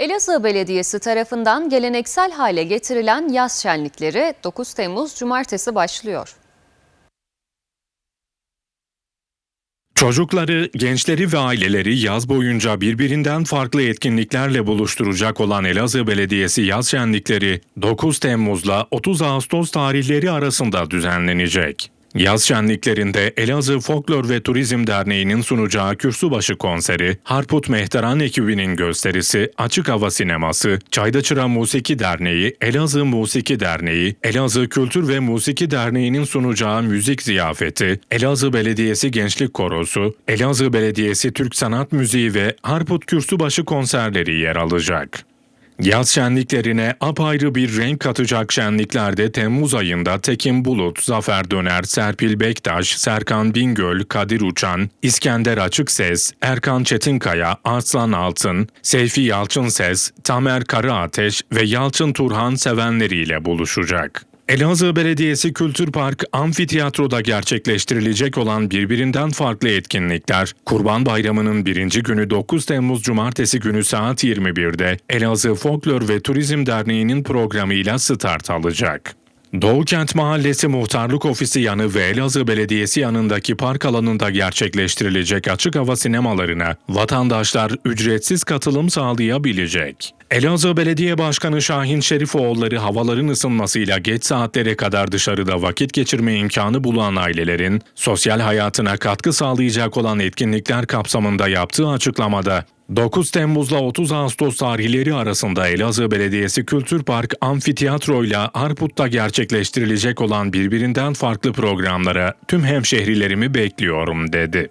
Elazığ Belediyesi tarafından geleneksel hale getirilen yaz şenlikleri 9 Temmuz Cumartesi başlıyor. Çocukları, gençleri ve aileleri yaz boyunca birbirinden farklı etkinliklerle buluşturacak olan Elazığ Belediyesi yaz şenlikleri 9 Temmuz'la 30 Ağustos tarihleri arasında düzenlenecek. Yaz şenliklerinde Elazığ Folklor ve Turizm Derneği'nin sunacağı Kürsübaşı konseri, Harput Mehteran ekibinin gösterisi, Açık Hava Sineması, Çaydaçıra Musiki Derneği, Elazığ Musiki Derneği, Elazığ Kültür ve Musiki Derneği'nin sunacağı müzik ziyafeti, Elazığ Belediyesi Gençlik Korosu, Elazığ Belediyesi Türk Sanat Müziği ve Harput Kürsübaşı konserleri yer alacak. Yaz şenliklerine apayrı bir renk katacak şenliklerde Temmuz ayında Tekin Bulut, Zafer Döner, Serpil Bektaş, Serkan Bingöl, Kadir Uçan, İskender Açıkses, Erkan Çetinkaya, Arslan Altın, Seyfi Yalçın Ses, Tamer Karaateş ve Yalçın Turhan sevenleriyle buluşacak. Elazığ Belediyesi Kültür Park Amfiteyatro'da gerçekleştirilecek olan birbirinden farklı etkinlikler, Kurban Bayramı'nın birinci günü 9 Temmuz Cumartesi günü saat 21'de Elazığ Folklor ve Turizm Derneği'nin programıyla start alacak. Doğu Kent Mahallesi Muhtarlık Ofisi yanı ve Elazığ Belediyesi yanındaki park alanında gerçekleştirilecek açık hava sinemalarına vatandaşlar ücretsiz katılım sağlayabilecek. Elazığ Belediye Başkanı Şahin Şerifoğulları havaların ısınmasıyla geç saatlere kadar dışarıda vakit geçirme imkanı bulan ailelerin sosyal hayatına katkı sağlayacak olan etkinlikler kapsamında yaptığı açıklamada 9 Temmuz'la 30 Ağustos tarihleri arasında Elazığ Belediyesi Kültür Park Amfiteyatro ile Arput'ta gerçekleştirilecek olan birbirinden farklı programlara tüm hemşehrilerimi bekliyorum dedi.